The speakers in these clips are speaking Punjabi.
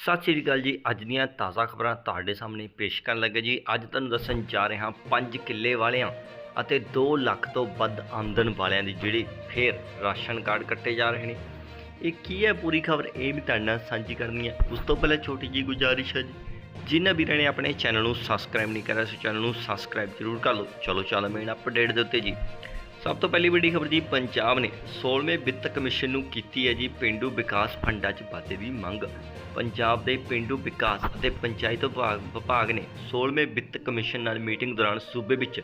ਸਤਿ ਸ੍ਰੀ ਅਕਾਲ ਜੀ। ਅੱਜ ਦੀਆਂ ਤਾਜ਼ਾ ਖਬਰਾਂ ਤੁਹਾਡੇ ਸਾਹਮਣੇ ਪੇਸ਼ ਕਰਨ ਲੱਗੇ ਜੀ। ਅੱਜ ਤੁਹਾਨੂੰ ਦੱਸਣ ਜਾ ਰਹੇ ਹਾਂ 5 ਕਿੱਲੇ ਵਾਲਿਆਂ ਅਤੇ 2 ਲੱਖ ਤੋਂ ਵੱਧ ਆਮਦਨ ਵਾਲਿਆਂ ਦੀ ਜਿਹੜੀ ਫੇਰ ਰਾਸ਼ਨ ਕਾਰਡ ਕੱਟੇ ਜਾ ਰਹੇ ਨੇ। ਇਹ ਕੀ ਹੈ ਪੂਰੀ ਖਬਰ? ਇਹ ਵੀ ਤੁਹਾਡੇ ਨਾਲ ਸਾਂਝੀ ਕਰਨੀ ਹੈ। ਉਸ ਤੋਂ ਪਹਿਲਾਂ ਛੋਟੀ ਜੀ ਗੁਜ਼ਾਰਿਸ਼ ਹੈ ਜੀ। ਜਿਨ੍ਹਾਂ ਵੀਰਾਂ ਨੇ ਆਪਣੇ ਚੈਨਲ ਨੂੰ ਸਬਸਕ੍ਰਾਈਬ ਨਹੀਂ ਕਰਿਆ ਸੋ ਚੈਨਲ ਨੂੰ ਸਬਸਕ੍ਰਾਈਬ ਜ਼ਰੂਰ ਕਰ ਲਓ। ਚਲੋ, ਚੱਲ ਮੇਨ ਅਪਡੇਟ ਦੇ ਉੱਤੇ ਜੀ। ਸਭ ਤੋਂ ਪਹਿਲੀ ਵੱਡੀ ਖਬਰ ਜੀ, ਪੰਜਾਬ ਨੇ 16ਵੇਂ ਵਿੱਤ ਕਮਿਸ਼ਨ ਨੂੰ ਕੀਤੀ ਹੈ ਜੀ, ਪਿੰਡੂ ਵਿਕਾਸ ਫੰਡਾਂ 'ਚ ਵਾਧੇ ਦੀ ਮੰਗ। ਪੰਜਾਬ ਦੇ ਪਿੰਡੂ ਵਿਕਾਸ ਅਤੇ ਪੰਚਾਇਤ ਵਿਭਾਗ ਵਿਭਾਗ ਨੇ 16ਵੇਂ ਵਿੱਤ ਕਮਿਸ਼ਨ ਨਾਲ ਮੀਟਿੰਗ ਦੌਰਾਨ ਸੂਬੇ ਵਿੱਚ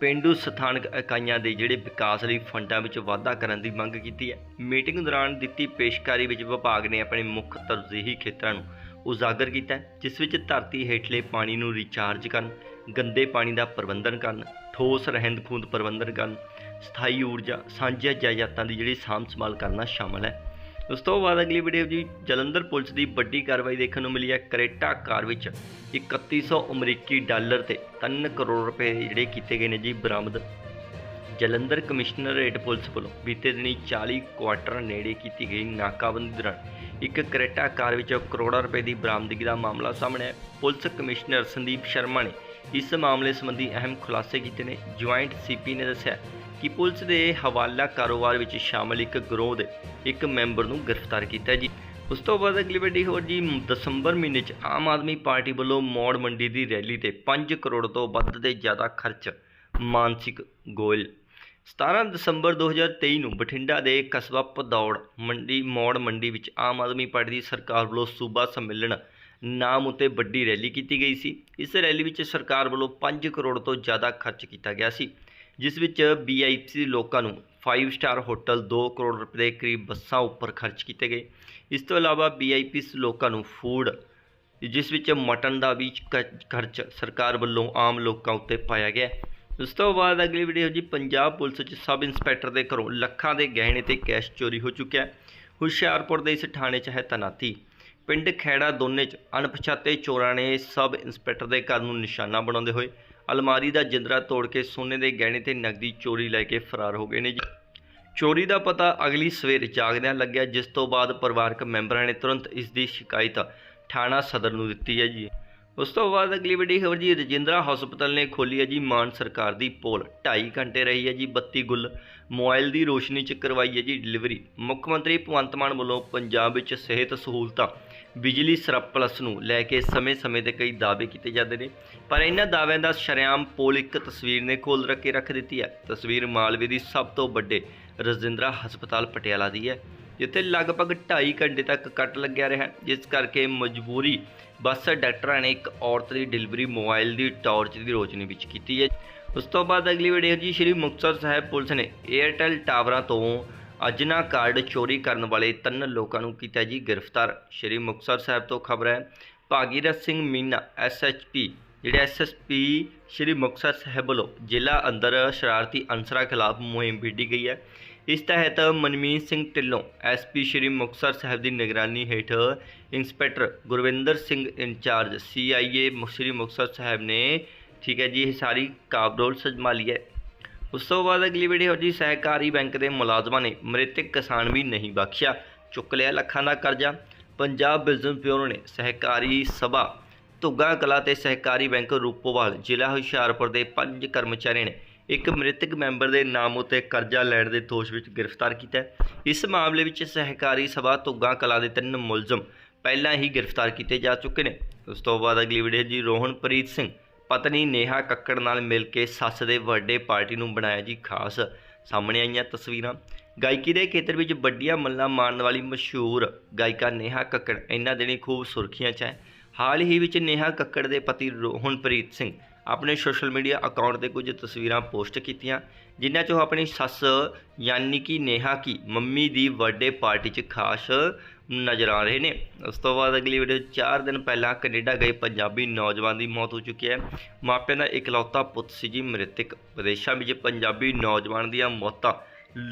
ਪਿੰਡੂ ਸਥਾਨਕ ਇਕਾਈਆਂ ਦੇ ਜਿਹੜੇ ਵਿਕਾਸ ਲਈ ਫੰਡਾਂ ਵਿੱਚ ਵਾਧਾ ਕਰਨ ਦੀ ਮੰਗ ਕੀਤੀ ਹੈ। ਮੀਟਿੰਗ ਦੌਰਾਨ ਦਿੱਤੀ ਪੇਸ਼ਕਾਰੀ ਵਿੱਚ ਵਿਭਾਗ ਨੇ ਆਪਣੇ ਮੁੱਖ ਤਰਜੀਹੀ ਖੇਤਰਾਂ ਨੂੰ ਉਜਾਗਰ ਕੀਤਾ ਜਿਸ ਵਿੱਚ ਧਰਤੀ ਹੇਠਲੇ ਪਾਣੀ ਨੂੰ ਰੀਚਾਰਜ ਕਰਨ, ਗੰਦੇ ਪਾਣੀ ਦਾ ਪ੍ਰਬੰਧਨ ਕਰਨ, ਠੋਸ ਰਹਿੰਦ ਖੂੰਹਦ ਪ੍ਰਬੰਧਨ ਕਰਨ, ਸਥਾਈ ਊਰਜਾ, ਸਾਂਝੀਆਂ ਜਾਇਦਾਦਾਂ ਦੀ ਜਿਹੜੀ ਸਾਂਭ ਸੰਭਾਲ ਕਰਨਾ ਸ਼ਾਮਲ ਹੈ। ਉਸ ਤੋਂ ਬਾਅਦ ਅਗਲੀ ਵੀਡੀਓ ਜੀ ਜਲੰਧਰ ਪੁਲਿਸ ਦੀ ਵੱਡੀ ਕਾਰਵਾਈ ਦੇਖਣ ਨੂੰ ਮਿਲੀ ਹੈ ਕਰੇਟਾ ਕਾਰ ਵਿੱਚ 3100 ਅਮਰੀਕੀ ਡਾਲਰ ਤੇ 3 ਕਰੋੜ ਰੁਪਏ ਜਿਹੜੇ ਕੀਤੇ ਗਏ ਨੇ ਜੀ ਬਰਾਮਦ। ਜਲੰਧਰ ਕਮਿਸ਼ਨਰੇਟ ਪੁਲਿਸ ਵੱਲੋਂ ਬੀਤੇ ਦਿਨੀ 40 ਕੁਆਟਰ ਨੇੜੇ ਕੀਤੀ ਗਈ ਨਾਕਾਬੰਦੀ ਦੌਰਾਨ ਇੱਕ ਕਰੇਟਾ ਕਾਰ ਵਿੱਚੋਂ ਕਰੋੜਾਂ ਰੁਪਏ ਦੀ ਬਰਾਮਦਗੀ ਦਾ ਮਾਮਲਾ ਸਾਹਮਣੇ ਆਇਆ। ਪੁਲਿਸ ਕਮਿਸ਼ਨਰ ਸੰਦੀਪ ਸ਼ਰਮਾ ਨੇ ਇਸ ਮਾਮਲੇ ਸੰਬੰਧੀ ਅਹਿਮ ਖੁਲਾਸੇ ਕੀਤੇ ਨੇ। ਜੁਆਇੰਟ ਸੀਪੀ ਨੇ ਦੱਸਿਆ ਕਿ ਪੁਲਿਸ ਦੇ ਹਵਾਲਾ ਕਾਰੋਬਾਰ ਵਿੱਚ ਸ਼ਾਮਲ ਇੱਕ ਗਰੋਹ ਦੇ ਇੱਕ ਮੈਂਬਰ ਨੂੰ ਗ੍ਰਿਫਤਾਰ ਕੀਤਾ ਜੀ। ਉਸ ਤੋਂ ਬਾਅਦ ਅਗਲੀ ਵੱਡੀ ਹੋਰ ਜੀ, ਦਸੰਬਰ ਮਹੀਨੇ 'ਚ ਆਮ ਆਦਮੀ ਪਾਰਟੀ ਵੱਲੋਂ ਮੌੜ ਮੰਡੀ ਦੀ ਰੈਲੀ ਤੇ 5 ਕਰੋੜ ਤੋਂ ਵੱਧ ਦੇ ਜ਼ਿਆਦਾ ਖਰਚ, ਮਾਨਸਿਕ ਗੋਇਲ। 17 ਦਸੰਬਰ 2023 ਨੂੰ ਬਠਿੰਡਾ ਦੇ ਕਸਬਾ ਪਦੌੜ ਮੰਡੀ, ਮੌੜ ਮੰਡੀ ਵਿੱਚ ਆਮ ਆਦਮੀ ਪਾਰਟੀ ਦੀ ਸਰਕਾਰ ਵੱਲੋਂ ਸੂਬਾ ਸੰਮੇਲਨ ਨਾਮ ਉਤੇ ਵੱਡੀ ਰੈਲੀ ਕੀਤੀ ਗਈ ਸੀ। ਇਸ ਰੈਲੀ ਵਿੱਚ ਸਰਕਾਰ ਵੱਲੋਂ 5 ਕਰੋੜ ਤੋਂ ਜ਼ਿਆਦਾ ਖਰਚ ਕੀਤਾ ਗਿਆ ਸੀ। ਜਿਸ ਵਿੱਚ ਵੀਆਈਪੀ ਲੋਕਾਂ ਨੂੰ 5 ਸਟਾਰ ਹੋਟਲ 2 ਕਰੋੜ ਰੁਪਏ ਦੇ ਕਰੀਬ ਬੱਸਾਂ ਉੱਪਰ ਖਰਚ ਕੀਤੇ ਗਏ। ਇਸ ਤੋਂ ਇਲਾਵਾ ਵੀਆਈਪੀ ਲੋਕਾਂ ਨੂੰ ਫੂਡ ਜਿਸ ਵਿੱਚ ਮਟਨ ਦਾ ਵੀ ਖਰਚ ਸਰਕਾਰ ਵੱਲੋਂ ਆਮ ਲੋਕਾਂ ਉੱਤੇ ਪਾਇਆ ਗਿਆ। ਉਸ ਤੋਂ ਬਾਅਦ ਅਗਲੀ ਵੀਡੀਓ ਜੀ ਪੰਜਾਬ ਪੁਲਿਸ ਵਿੱਚ ਸਬ ਇੰਸਪੈਕਟਰ ਦੇ ਘਰੋਂ ਲੱਖਾਂ ਦੇ ਗਹਿਣੇ ਤੇ ਕੈਸ਼ ਚੋਰੀ ਹੋ ਚੁੱਕਿਆ ਹੁਸ਼ਿਆਰਪੁਰ ਦੇ ਇਸ ਥਾਣੇ 'ਚ ਹੈ ਤਨਾਤੀ। ਪਿੰਡ ਖੈੜਾ ਦੋਨੇ 'ਚ ਅਣਪਛਾਤੇ ਚੋਰਾਂ ਨੇ ਸਬ ਇੰਸਪੈਕਟਰ ਦੇ ਘਰ ਨੂੰ ਨਿਸ਼ਾਨਾ ਬਣਾਉਂਦੇ ਹੋਏ ਅਲਮਾਰੀ ਦਾ ਜਿੰਦਰਾ ਤੋੜ ਕੇ ਸੋਨੇ ਦੇ ਗਹਿਣੇ ਤੇ ਨਕਦੀ ਚੋਰੀ ਲੈ ਕੇ ਫਰਾਰ ਹੋ ਗਏ ਨੇ ਜੀ। ਚੋਰੀ ਦਾ ਪਤਾ ਅਗਲੀ ਸਵੇਰ ਜਾਗਦਿਆਂ ਲੱਗਿਆ, ਜਿਸ ਤੋਂ ਬਾਅਦ ਪਰਿਵਾਰਕ ਮੈਂਬਰਾਂ ਨੇ ਤੁਰੰਤ ਇਸ ਦੀ ਸ਼ਿਕਾਇਤ ਥਾਣਾ ਸਦਰ ਨੂੰ ਦਿੱਤੀ ਹੈ ਜੀ। ਉਸ ਤੋਂ ਬਾਅਦ ਅਗਲੀ ਵੱਡੀ ਖਬਰ ਜੀ, ਰਜਿੰਦਰਾ ਹਸਪਤਾਲ ਨੇ ਖੋਲੀ ਹੈ ਜੀ, ਮਾਨ ਸਰਕਾਰ ਦੀ ਪੋਲ। 2.5 ਘੰਟੇ ਰਹੀ ਹੈ ਜੀ, ਬੱਤੀ ਗੁੱਲ ਮੋਬਾਈਲ ਦੀ ਰੋਸ਼ਨੀ 'ਚ ਕਰਵਾਈ ਹੈ ਜੀ ਡਿਲੀਵਰੀ ਮੁੱਖ ਮੰਤਰੀ ਭਗਵੰਤ ਮਾਨ ਵੱਲੋਂ ਪੰਜਾਬ ਵਿੱਚ ਸਿਹਤ ਸਹੂਲਤਾਂ ਬਿਜਲੀ ਸਰਪਲਸ ਨੂੰ ਲੈ ਕੇ ਸਮੇਂ-ਸਮੇਂ ਤੇ ਕਈ ਦਾਅਵੇ ਕੀਤੇ ਜਾਂਦੇ ਨੇ, ਪਰ ਇਹਨਾਂ ਦਾਅਵਿਆਂ ਦਾ ਸ਼ਰੇਆਮ ਪੋਲ ਇੱਕ ਤਸਵੀਰ ਨੇ ਖੋਲ ਰੱਖੇ ਰੱਖ ਦਿੱਤੀ ਹੈ। ਤਸਵੀਰ ਮਾਲਵੇ ਦੀ ਸਭ ਤੋਂ ਵੱਡੇ ਰਜਿੰਦਰਾ ਹਸਪਤਾਲ ਪਟਿਆਲਾ ਦੀ ਹੈ, ਜਿੱਥੇ ਲਗਭਗ 2.5 ਘੰਟੇ ਤੱਕ ਕੱਟ ਲੱਗਿਆ ਰਿਹਾ ਜਿਸ ਕਰਕੇ ਮਜਬੂਰੀ ਬੱਸ ਡਾਕਟਰਾਂ ਨੇ ਇੱਕ ਔਰਤ ਦੀ ਡਿਲੀਵਰੀ ਮੋਬਾਈਲ ਦੀ ਟਾਰਚ ਦੀ ਰੋਸ਼ਨੀ ਵਿੱਚ ਕੀਤੀ ਹੈ। ਉਸ ਤੋਂ ਬਾਅਦ ਅਗਲੀ ਵੀਡੀਓ ਜੀ ਸ਼੍ਰੀ ਮੁਕਤਸਰ ਸਾਹਿਬ ਪੁਲਿਸ ਨੇ ਏਅਰਟੈਲ ਟਾਵਰਾਂ ਤੋਂ ਅਜਨਾ ਕਾਰਡ ਚੋਰੀ ਕਰਨ ਵਾਲੇ ਤਿੰਨ ਲੋਕਾਂ ਨੂੰ ਕੀਤਾ ਜੀ ਗ੍ਰਿਫਤਾਰ। ਸ਼੍ਰੀ ਮੁਕਤਸਰ ਸਾਹਿਬ ਤੋਂ ਖਬਰ ਹੈ, ਭਾਗੀਰਥ ਸਿੰਘ ਮੀਨਾ ਐਸਐਚਪੀ ਜਿਹੜੇ ਐਸਐਸਪੀ ਸ਼੍ਰੀ ਮੁਕਤਸਰ ਸਾਹਿਬ ਵੱਲੋਂ ਜ਼ਿਲ੍ਹਾ ਅੰਦਰ ਸ਼ਰਾਰਤੀ ਅਨਸਰਾਂ ਖਿਲਾਫ ਮੁਹਿੰਮ ਵਿੱਢੀ ਗਈ ਹੈ। ਇਸ ਤਹਿਤ ਮਨਮੀਤ ਸਿੰਘ ਢਿੱਲੋਂ ਐਸਪੀ ਸ਼੍ਰੀ ਮੁਕਤਸਰ ਸਾਹਿਬ ਦੀ ਨਿਗਰਾਨੀ ਹੇਠ inspector Gurvinder Singh in charge CIA Shri Muktsar Sahib ਨੇ, ਠੀਕ ਹੈ ਜੀ, ਇਹ ਸਾਰੀ ਕਾਬਰੋਲ ਸੰਭਾਲੀ ਹੈ। ਉਸ ਤੋਂ ਬਾਅਦ ਅਗਲੀ ਵੀਡੀਓ ਜੀ ਸਹਿਕਾਰੀ ਬੈਂਕ ਦੇ ਮੁਲਾਜ਼ਮਾਂ ਨੇ ਮ੍ਰਿਤਕ ਕਿਸਾਨ ਵੀ ਨਹੀਂ ਬਖਸ਼ਿਆ, ਚੁੱਕ ਲਿਆ ਲੱਖਾਂ ਦਾ ਕਰਜ਼ਾ। ਪੰਜਾਬ ਬਿਜ਼ਨਸ ਬਿਊਰੋ ਨੇ ਸਹਿਕਾਰੀ ਸਭਾ ਧੁੱਗਾ ਕਲਾ ਤੇ ਸਹਿਕਾਰੀ ਬੈਂਕ ਰੂਪੋਵਾਲ ਜ਼ਿਲ੍ਹਾ ਹੁਸ਼ਿਆਰਪੁਰ ਦੇ ਪੰਜ ਕਰਮਚਾਰੀਆਂ ਨੇ ਇੱਕ ਮ੍ਰਿਤਕ ਮੈਂਬਰ ਦੇ ਨਾਮ ਉਤੇ ਕਰਜ਼ਾ ਲੈਣ ਦੇ ਦੋਸ਼ ਵਿੱਚ ਗ੍ਰਿਫਤਾਰ ਕੀਤਾ ਇਸ ਮਾਮਲੇ ਵਿੱਚ ਸਹਿਕਾਰੀ ਸਭਾ ਧੁੱਗਾ ਕਲਾ ਦੇ ਤਿੰਨ ਮੁਲਜ਼ਮ ਪਹਿਲਾਂ ਹੀ ਗ੍ਰਿਫਤਾਰ ਕੀਤੇ ਜਾ ਚੁੱਕੇ ਨੇ। ਉਸ ਤੋਂ ਬਾਅਦ ਅਗਲੀ ਵੀਡੀਓ ਜੀ ਰੋਹਨਪ੍ਰੀਤ ਸਿੰਘ ਪਤਨੀ ਨੇਹਾ ਕੱਕੜ ਨਾਲ ਮਿਲ ਕੇ ਸੱਸ ਦੇ ਬਰਥਡੇ ਪਾਰਟੀ ਨੂੰ ਬਣਾਇਆ ਜੀ ਖਾਸ। ਸਾਹਮਣੇ ਆਈਆਂ ਤਸਵੀਰਾਂ। ਗਾਇਕੀ ਦੇ ਖੇਤਰ ਵਿੱਚ ਵੱਡੀਆਂ ਮੱਲਾਂ ਮਾਰਨ ਵਾਲੀ ਮਸ਼ਹੂਰ ਗਾਇਕਾ ਨੇਹਾ ਕੱਕੜ ਇਹਨਾਂ ਦਿਨੀ ਖੂਬ ਸੁਰਖੀਆਂ 'ਚ ਹੈ। ਹਾਲ ਹੀ ਵਿੱਚ ਨੇਹਾ ਕੱਕੜ ਦੇ ਪਤੀ ਰੋਹਨਪ੍ਰੀਤ ਸਿੰਘ ਆਪਣੇ ਸੋਸ਼ਲ ਮੀਡੀਆ ਅਕਾਊਂਟ ਤੇ ਕੁਝ ਤਸਵੀਰਾਂ ਪੋਸਟ ਕੀਤੀਆਂ, ਜਿਨ੍ਹਾਂ 'ਚ ਉਹ ਆਪਣੀ ਸੱਸ ਯਾਨੀ ਕਿ ਨੇਹਾ ਕੀ ਮੰਮੀ ਦੀ ਬਰਥਡੇ ਪਾਰਟੀ 'ਚ ਖਾਸ ਨਜ਼ਰ ਆ ਰਹੇ ਨੇ। ਉਸ ਤੋਂ ਬਾਅਦ ਅਗਲੀ ਵੀਡੀਓ 4 ਦਿਨ ਪਹਿਲਾਂ ਕੈਨੇਡਾ ਗਏ ਪੰਜਾਬੀ ਨੌਜਵਾਨ ਦੀ ਮੌਤ ਹੋ ਚੁੱਕੀ ਹੈ। ਮਾਪਿਆਂ ਦਾ ਇਕਲੌਤਾ ਪੁੱਤ ਸੀ ਜੀ ਮ੍ਰਿਤਕ। ਵਿਦੇਸ਼ਾਂ ਵਿੱਚ ਪੰਜਾਬੀ ਨੌਜਵਾਨ ਦੀਆਂ ਮੌਤਾਂ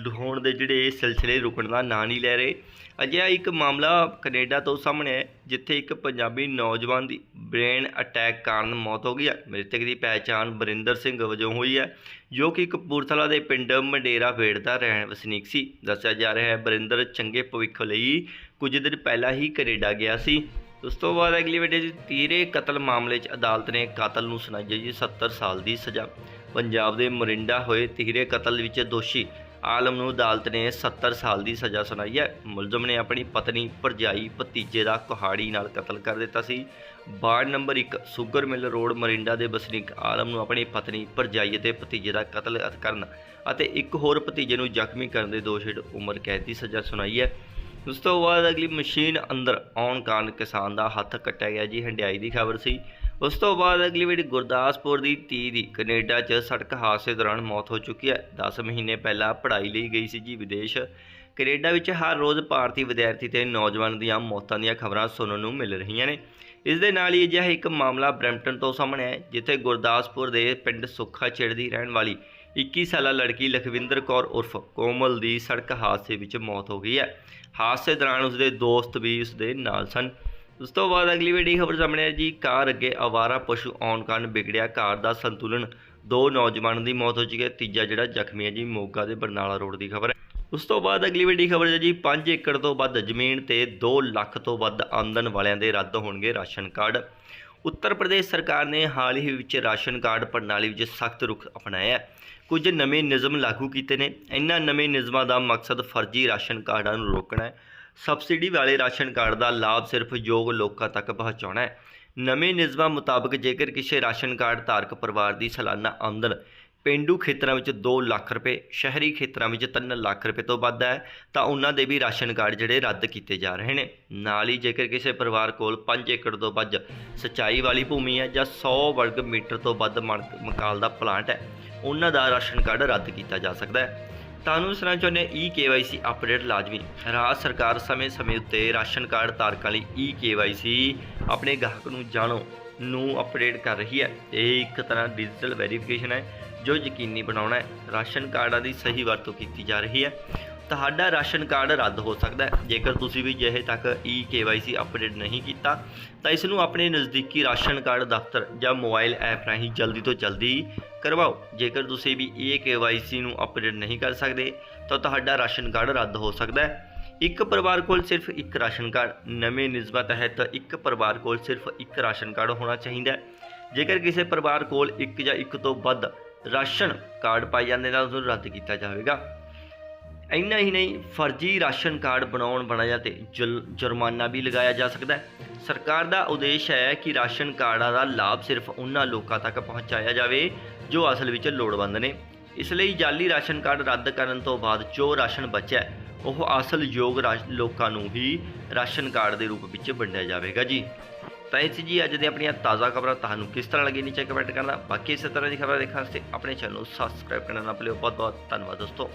ਹੋਣ ਦੇ ਜਿਹੜੇ ਸਿਲਸਿਲੇ ਰੁਕਣ ਦਾ ਨਾਂ ਨਹੀਂ ਲੈ ਰਹੇ। ਅਜਿਹਾ ਇੱਕ ਮਾਮਲਾ ਕੈਨੇਡਾ ਤੋਂ ਸਾਹਮਣੇ ਹੈ ਜਿੱਥੇ ਇੱਕ ਪੰਜਾਬੀ ਨੌਜਵਾਨ ਦੀ ਬ੍ਰੇਨ ਅਟੈਕ ਕਾਰਨ ਮੌਤ ਹੋ ਗਈ ਹੈ। ਮ੍ਰਿਤਕ ਦੀ ਪਹਿਚਾਣ ਬਰਿੰਦਰ ਸਿੰਘ ਵਜੋਂ ਹੋਈ ਹੈ, ਜੋ ਕਿ ਕਪੂਰਥਲਾ ਦੇ ਪਿੰਡ ਮੰਡੇਰਾ ਵੇੜ ਦਾ ਰਹਿਣ ਵਸਨੀਕ ਸੀ। ਦੱਸਿਆ ਜਾ ਰਿਹਾ ਹੈ ਬਰਿੰਦਰ ਚੰਗੇ ਭਵਿੱਖ ਲਈ ਕੁਝ ਦਿਨ ਪਹਿਲਾਂ ਹੀ ਕੈਨੇਡਾ ਗਿਆ ਸੀ। ਉਸ ਤੋਂ ਬਾਅਦ ਅਗਲੀ ਵੀਡੀਓ ਜੀ ਤੀਰੇ ਕਤਲ ਮਾਮਲੇ 'ਚ ਅਦਾਲਤ ਨੇ ਕਾਤਲ ਨੂੰ ਸੁਣਾਈ ਹੈ ਜੀ 70 ਸਾਲ ਦੀ ਸਜ਼ਾ। ਪੰਜਾਬ ਦੇ ਮੋਰਿੰਡਾ ਹੋਏ ਤੀਰੇ ਕਤਲ ਵਿੱਚ ਦੋਸ਼ੀ ਆਲਮ ਨੂੰ ਅਦਾਲਤ ਨੇ 70 ਸਾਲ ਦੀ ਸਜ਼ਾ ਸੁਣਾਈ ਹੈ। ਮੁਲਜ਼ਮ ਨੇ ਆਪਣੀ ਪਤਨੀ ਭਰਜਾਈ ਭਤੀਜੇ ਦਾ ਕੁਹਾੜੀ ਨਾਲ ਕਤਲ ਕਰ ਦਿੱਤਾ ਸੀ। Ward number 1 sugar mill road Morinda ਦੇ ਵਸਨੀਕ ਆਲਮ ਨੂੰ ਆਪਣੀ ਪਤਨੀ ਭਰਜਾਈ ਅਤੇ ਭਤੀਜੇ ਦਾ ਕਤਲ ਕਰਨ ਅਤੇ ਇੱਕ ਹੋਰ ਭਤੀਜੇ ਨੂੰ ਜ਼ਖਮੀ ਕਰਨ ਦੇ ਦੋਸ਼ ਹੇਠ ਉਮਰ ਕੈਦ ਦੀ ਸਜ਼ਾ ਸੁਣਾਈ ਹੈ। ਉਸ ਤੋਂ ਬਾਅਦ ਅਗਲੀ ਮਸ਼ੀਨ ਅੰਦਰ ਆਉਣ ਕਾਰਨ ਕਿਸਾਨ ਦਾ ਹੱਥ ਕੱਟਿਆ ਗਿਆ ਜੀ, ਹੰਡਿਆਈ ਦੀ ਖਬਰ ਸੀ। ਉਸ ਤੋਂ ਬਾਅਦ ਅਗਲੀ ਵੀਡੀ ਗੁਰਦਾਸਪੁਰ ਦੀ ਧੀ ਦੀ ਕੈਨੇਡਾ 'ਚ ਸੜਕ ਹਾਦਸੇ ਦੌਰਾਨ ਮੌਤ ਹੋ ਚੁੱਕੀ ਹੈ। 10 ਮਹੀਨੇ ਪਹਿਲਾਂ ਪੜ੍ਹਾਈ ਲਈ ਗਈ ਸੀ ਜੀ ਵਿਦੇਸ਼। ਕੈਨੇਡਾ ਵਿੱਚ ਹਰ ਰੋਜ਼ ਭਾਰਤੀ ਵਿਦਿਆਰਥੀ ਤੇ ਨੌਜਵਾਨ ਦੀਆਂ ਮੌਤਾਂ ਦੀਆਂ ਖਬਰਾਂ ਸੁਣਨ ਨੂੰ ਮਿਲ ਰਹੀਆਂ ਨੇ। ਇਸ ਦੇ ਨਾਲ ਹੀ ਅਜਿਹਾ ਇੱਕ ਮਾਮਲਾ ਬਰੈਂਪਟਨ ਤੋਂ ਸਾਹਮਣੇ ਆਇਆ ਜਿੱਥੇ ਗੁਰਦਾਸਪੁਰ ਦੇ ਪਿੰਡ ਸੁੱਖਾ ਛੇੜ ਦੀ ਰਹਿਣ ਵਾਲੀ 21 ਸਾਲਾ ਲੜਕੀ ਲਖਵਿੰਦਰ ਕੌਰ ਉਰਫ ਕੋਮਲ ਦੀ ਸੜਕ ਹਾਦਸੇ ਵਿੱਚ ਮੌਤ ਹੋ ਗਈ ਹੈ। ਹਾਦਸੇ ਦੌਰਾਨ ਉਸਦੇ ਦੋਸਤ ਵੀ ਉਸਦੇ ਨਾਲ ਸਨ। ਉਸ ਤੋਂ ਬਾਅਦ ਅਗਲੀ ਵੱਡੀ ਖਬਰ ਸਾਹਮਣੇ ਆਈ ਜੀ, ਕਾਰ ਅੱਗੇ ਆਵਾਰਾ ਪਸ਼ੂ ਆਉਣ ਕਾਰਨ ਵਿਗੜਿਆ। ਕਾਰ ਦਾ ਸੰਤੁਲਨ, ਦੋ ਨੌਜਵਾਨਾਂ ਦੀ ਮੌਤ ਹੋ ਚੁੱਕੀ ਹੈ। ਤੀਜਾ ਜਿਹੜਾ ਜ਼ਖਮੀ ਹੈ ਜੀ, ਮੋਗਾ ਦੇ ਬਰਨਾਲਾ ਰੋਡ ਦੀ ਖਬਰ ਹੈ। ਉਸ ਤੋਂ ਬਾਅਦ ਅਗਲੀ ਵੱਡੀ ਖਬਰ ਹੈ ਜੀ 5 ਏਕੜ ਤੋਂ ਵੱਧ ਜ਼ਮੀਨ ਤੇ 2 ਲੱਖ ਤੋਂ ਵੱਧ ਆਮਦਨ ਵਾਲਿਆਂ ਦੇ ਰੱਦ ਹੋਣਗੇ ਰਾਸ਼ਨ ਕਾਰਡ। ਉੱਤਰ ਪ੍ਰਦੇਸ਼ ਸਰਕਾਰ ਨੇ ਹਾਲ ਹੀ ਵਿੱਚ ਰਾਸ਼ਨ ਕਾਰਡ ਪ੍ਰਣਾਲੀ ਵਿੱਚ ਸਖਤ ਰੁਖ ਅਪਣਾਇਆ ਹੈ। ਕੁਝ ਨਵੇਂ ਨਿਯਮ ਲਾਗੂ ਕੀਤੇ ਨੇ। ਇਹਨਾਂ ਨਵੇਂ ਨਿਯਮਾਂ ਦਾ ਮਕਸਦ ਫਰਜ਼ੀ ਰਾਸ਼ਨ ਕਾਰਡਾਂ ਨੂੰ ਰੋਕਣਾ ਹੈ। ਸਬਸਿਡੀ ਵਾਲੇ ਰਾਸ਼ਨ ਕਾਰਡ ਦਾ ਲਾਭ ਸਿਰਫ ਯੋਗ ਲੋਕਾਂ ਤੱਕ ਪਹੁੰਚਾਉਣਾ ਹੈ। ਨਵੇਂ ਨਿਯਮਾਂ ਮੁਤਾਬਕ ਜੇਕਰ ਕਿਸੇ ਰਾਸ਼ਨ ਕਾਰਡ ਧਾਰਕ ਪਰਿਵਾਰ ਦੀ ਸਾਲਾਨਾ ਆਮਦਨ ਪੇਂਡੂ ਖੇਤਰਾਂ ਵਿੱਚ 2 ਲੱਖ ਰੁਪਏ, ਸ਼ਹਿਰੀ ਖੇਤਰਾਂ ਵਿੱਚ 3 ਲੱਖ ਰੁਪਏ ਤੋਂ ਵੱਧ ਹੈ, ਤਾਂ ਉਹਨਾਂ ਦੇ ਵੀ ਰਾਸ਼ਨ ਕਾਰਡ ਜਿਹੜੇ ਰੱਦ ਕੀਤੇ ਜਾ ਰਹੇ ਨੇ। ਨਾਲ ਹੀ ਜੇਕਰ ਕਿਸੇ ਪਰਿਵਾਰ ਕੋਲ 5 ਏਕੜ ਤੋਂ ਵੱਧ ਸਿੰਚਾਈ ਵਾਲੀ ਭੂਮੀ ਹੈ ਜਾਂ 100 ਵਰਗ ਮੀਟਰ ਤੋਂ ਵੱਧ ਮਣ- ਮਕਾਲ ਦਾ ਪਲਾਂਟ ਹੈ ਉਹਨਾਂ ਦਾ ਰਾਸ਼ਨ ਕਾਰਡ ਰੱਦ ਕੀਤਾ ਜਾ ਸਕਦਾ ਹੈ। ਤੁਹਾਨੂੰ ਸੁਣਾ ਚਾਹੁੰਦੇ ਹਾਂ ਈ ਕੇਵਾਈਸੀ ਅਪਡੇਟ ਲਾਜ਼ਮੀ। ਰਾਜ ਸਰਕਾਰ ਸਮੇਂ-ਸਮੇਂ ਉੱਤੇ ਰਾਸ਼ਨ ਕਾਰਡ ਧਾਰਕਾਂ ਲਈ ਈ ਕੇਵਾਈਸੀ ਆਪਣੇ ਗਾਹਕ ਨੂੰ ਜਾਣੋ, ਨੂੰ ਅਪਡੇਟ ਕਰ ਰਹੀ ਹੈ। ਇਹ ਇੱਕ ਤਰ੍ਹਾਂ ਡਿਜੀਟਲ ਵੈਰੀਫਿਕੇਸ਼ਨ ਹੈ, ਜੋ ਯਕੀਨੀ ਬਣਾਉਣਾ ਹੈ। ਰਾਸ਼ਨ ਕਾਰਡਾਂ ਦੀ ਸਹੀ ਵਰਤੋਂ ਕੀਤੀ ਜਾ ਰਹੀ ਹੈ। ਤੁਹਾਡਾ ਰਾਸ਼ਨ ਕਾਰਡ ਰੱਦ ਹੋ ਸਕਦਾ ਹੈ। ਜੇਕਰ ਤੁਸੀਂ ਵੀ ਜਿਹੇ ਤੱਕ ਈ ਕੇਵਾਈਸੀ ਅਪਡੇਟ ਨਹੀਂ ਕੀਤਾ, ਤਾਂ ਇਸ ਨੂੰ ਆਪਣੇ ਨਜ਼ਦੀਕੀ ਰਾਸ਼ਨ ਕਾਰਡ ਦਫ਼ਤਰ ਜਾਂ ਮੋਬਾਈਲ ਐਪ ਰਾਹੀਂ ਜਲਦੀ ਤੋਂ ਜਲਦੀ ਕਰਵਾਓ। ਜੇਕਰ ਤੁਸੀਂ ਵੀ ਈ ਕੇਵਾਈਸੀ ਨੂੰ ਅਪਡੇਟ ਨਹੀਂ ਕਰ ਸਕਦੇ, ਤਾਂ ਤੁਹਾਡਾ ਰਾਸ਼ਨ ਕਾਰਡ ਰੱਦ ਹੋ ਸਕਦਾ ਹੈ। ਇੱਕ ਪਰਿਵਾਰ ਕੋਲ ਸਿਰਫ ਇੱਕ ਰਾਸ਼ਨ ਕਾਰਡ, ਨਵੇਂ ਨਿਯਮਾਂ ਤਹਿਤ ਇੱਕ ਪਰਿਵਾਰ ਕੋਲ ਸਿਰਫ ਇੱਕ ਰਾਸ਼ਨ ਕਾਰਡ ਹੋਣਾ ਚਾਹੀਦਾ ਹੈ। ਜੇਕਰ ਕਿਸੇ ਪਰਿਵਾਰ ਕੋਲ ਇੱਕ ਜਾਂ ਇੱਕ ਤੋਂ ਵੱਧ ਰਾਸ਼ਨ ਕਾਰਡ ਪਾਏ ਜਾਂਦੇ ਤਾਂ ਉਸ ਨੂੰ ਰੱਦ ਕੀਤਾ ਜਾਵੇਗਾ। ਇੰਨਾ ਹੀ ਨਹੀਂ, ਫਰਜ਼ੀ ਰਾਸ਼ਨ ਕਾਰਡ ਬਣਾਉਣ ਬਣਾਇਆ ਤੇ ਜੁਲ- ਜੁਰਮਾਨਾ ਵੀ ਲਗਾਇਆ ਜਾ ਸਕਦਾ ਹੈ। ਸਰਕਾਰ ਦਾ ਉਦੇਸ਼ ਹੈ ਕਿ ਰਾਸ਼ਨ ਕਾਰਡਾਂ ਦਾ ਲਾਭ ਸਿਰਫ ਉਹਨਾਂ ਲੋਕਾਂ ਤੱਕ ਪਹੁੰਚਾਇਆ ਜਾਵੇ ਜੋ ਅਸਲ ਵਿੱਚ ਲੋੜਵੰਦ ਨੇ। ਇਸ ਲਈ ਜਾਲੀ ਰਾਸ਼ਨ ਕਾਰਡ ਰੱਦ ਕਰਨ ਤੋਂ ਬਾਅਦ ਜੋ ਰਾਸ਼ਨ ਬਚਿਆ ਉਹ ਅਸਲ ਯੋਗ ਰਾਸ਼- ਲੋਕਾਂ ਨੂੰ ਹੀ ਰਾਸ਼ਨ ਕਾਰਡ ਦੇ ਰੂਪ ਵਿੱਚ ਵੰਡਿਆ ਜਾਵੇਗਾ ਜੀ। ਤਾਂ ਇਹ ਸੀ ਜੀ ਅੱਜ ਦੀਆਂ ਆਪਣੀਆਂ ਤਾਜ਼ਾ ਖਬਰਾਂ ਤੁਹਾਨੂੰ ਕਿਸ ਤਰ੍ਹਾਂ ਲੱਗੀ ਨੀਚੇ ਕਮੈਂਟ ਕਰਨਾ। ਬਾਕੀ ਇਸੇ ਤਰ੍ਹਾਂ ਦੀ ਖਬਰਾਂ ਦੇਖਣ ਵਾਸਤੇ ਆਪਣੇ ਚੈਨਲ ਨੂੰ ਸਬਸਕ੍ਰਾਈਬ ਕਰਨਾ ਨਾ ਭੁੱਲਿਓ। ਬਹੁਤ ਬਹੁਤ ਧੰਨਵਾਦ ਦੋਸਤੋ।